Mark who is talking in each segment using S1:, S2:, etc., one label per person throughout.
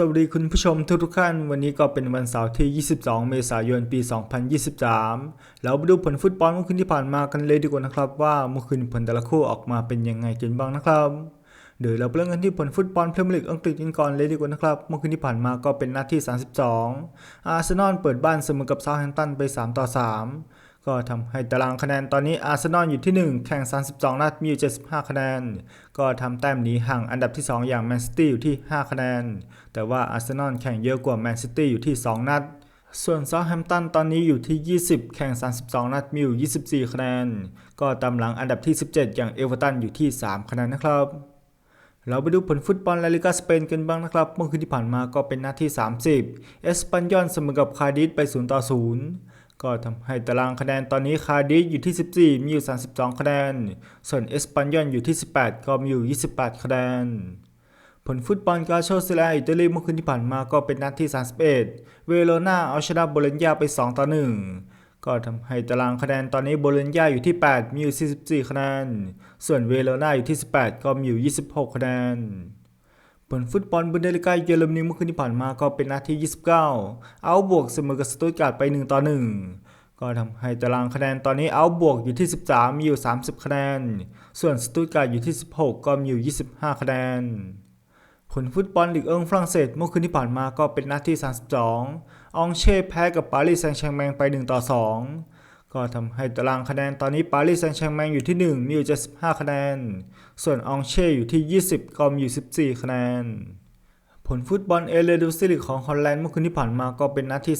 S1: สวัสดีคุณผู้ชมทุกทุกท่าน วันนี้ก็เป็นวันเสาร์ที่ 22 เมษายน ปี 2023 เราไปดูผลฟุตบอลเมื่อคืนที่ผ่านมากันเลยดีกว่านะครับว่าเมื่อคืนผลแต่ละคู่ออกมาเป็นยังไงกันบ้างนะครับเดี๋ยวเราเริ่มกันที่ผลฟุตบอลพรีเมียร์ลีกอังกฤษกันก่อนเลยดีกว่านะครับ เมื่อคืนที่ผ่านมาก็เป็นนัดที่ 32 อาร์เซนอลเปิดบ้านเสมอกับเซาท์แฮมป์ตันไป 3 ต่อ 3 ก็ทำให้ตารางคะแนนตอนนี้อาร์เซนอลอยู่ที่ 1 แข่ง 32 นัดมีอยู่ 75 คะแนน ก็ทำแต้มหนีห่างอันดับที่ 2 อย่างแมนซิตี้อยู่ที่ 5 คะแนน แต่ว่าอาร์เซนอลแข่งเยอะกว่าแมนซิตี้อยู่ที่ 2 นัด ส่วนเซาแฮมป์ตันตอนนี้อยู่ที่ 20 แข่ง 32 นัดมีอยู่ 24 คะแนน ก็ตามหลังอันดับที่ 17 อย่างเอเวอร์ตันอยู่ที่ 3 คะแนนนะครับเราไปดูผลฟุตบอลลาลิกาสเปนกันบ้างนะครับ เมื่อคืนที่ผ่านมาก็เป็นนัดที่ 30 เอสปันยอนเสมอกับคาดิสไป 0 ต่อ 0 ก็ทำให้ตารางคะแนนตอนนี้คาร์ดิสอยู่ที่ 14 มีอยู่ 32 คะแนน ส่วนเอสปันยอนอยู่ที่ 18 ก็มีอยู่ 28 คะแนน ผลฟุตบอลกาโชเซเลอิตาลีเมื่อคืนที่ผ่านมาก็เป็นนัดที่ 31 เวโรนาเอาชนะโบโลญญาไป 2 ต่อ 1 ก็ทำให้ตารางคะแนนตอนนี้โบโลญญาอยู่ที่ 8 มีอยู่ 44 คะแนน ส่วนเวโรนาอยู่ที่ 18 ก็มีอยู่ 26 คะแนน ผลฟุตบอลบุนเดลิกาเยอรมนีเมื่อคืนที่ผ่านมาก็เป็นนัดที่29 เอาบวกเสมอกับสตุตการ์ดไป 1 ต่อ 1 ก็ทำให้ตารางคะแนนตอนนี้เอาบวกอยู่ที่ 13 มีอยู่ 30 คะแนน ส่วนสตุตการ์ดอยู่ที่ 16 ก็มีอยู่ 25 คะแนน ผลฟุตบอลลีกเอิงฝรั่งเศสเมื่อคืนที่ผ่านมาก็เป็นนัดที่32อองเช่แพ้กับปารีสแซงต์แชร์แมงไป 1 ต่อ 2 ก็ทำให้ตารางคะแนนตอนนี้ปารีสแซงต์แชร์แมงอยู่ที่ 1 มีอยู่75 คะแนน ส่วนอองเช่อยู่ที่ 20 ก็มีอยู่ 14 คะแนน ผลฟุตบอลเอเลดูซิลิกของฮอลแลนด์เมื่อคืนที่ผ่านมาก็เป็นนัดที่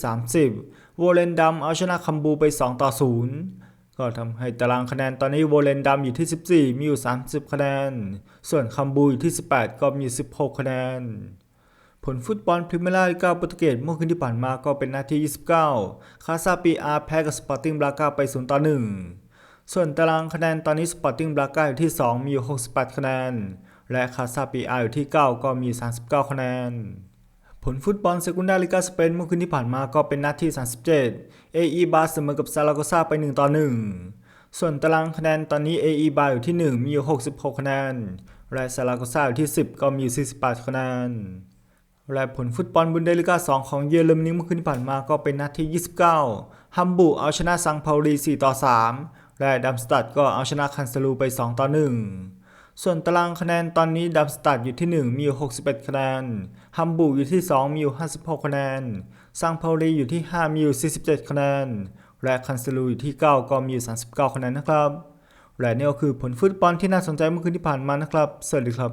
S1: 30 โวเลนดัมเอาชนะคัมบูไป 2 ต่อ 0 ก็ทำให้ตารางคะแนนตอนนี้โวเลนดัมอยู่ที่ 14 มีอยู่ 30 คะแนน ส่วนคัมบูอยู่ที่ 18 ก็มี 16 คะแนน ผลฟุตบอลพรีเมียร์ลีกาโปรตุเกสเมื่อคืนที่ผ่านมาก็เป็นนัดที่29 คาซาปีอาร์แพ้กับสปอร์ติ้งบราก้าไป 0 ต่อ 1 ส่วนตารางคะแนนตอนนี้สปอร์ติ้งบราก้าอยู่ที่ 2 มีอยู่ 68 คะแนน และคาซาปีอาร์อยู่ที่ 9 ก็มี 39 คะแนน ผลฟุตบอลเซกุนดาลิกาสเปนเมื่อคืนที่ผ่านมาก็เป็นนัดที่37 AE บาเสมอกับซาลาโกซาไป 1 ต่อ 1 ส่วนตารางคะแนนตอนนี้ AE บาอยู่ที่ 1 มีอยู่ 66 คะแนน และซาลาโกซาอยู่ที่ 10 ก็มีอยู่48 คะแนน และผลฟุตบอลบุนเดลิก้า 2 ของเยอรมนีเมื่อคืนที่ผ่านมาก็เป็นนัดที่ 29 ฮัมบูร์เอาชนะซังเปาลี 4 ต่อ 3 และดัมสตัดก็เอาชนะคันซาลูไป 2 ต่อ 1 ส่วนตารางคะแนนตอนนี้ดัมสตัดอยู่ที่ 1 มีอยู่ 61 คะแนน ฮัมบูร์อยู่ที่ 2 มีอยู่ 56 คะแนน ซังเปาลีอยู่ที่ 5 มีอยู่ 47 คะแนน และคันซาลูอยู่ที่ 9 ก็มีอยู่ 39 คะแนนนะครับ และนี่ก็คือผลฟุตบอลที่น่าสนใจเมื่อคืนที่ผ่านมานะครับ สวัสดีครับ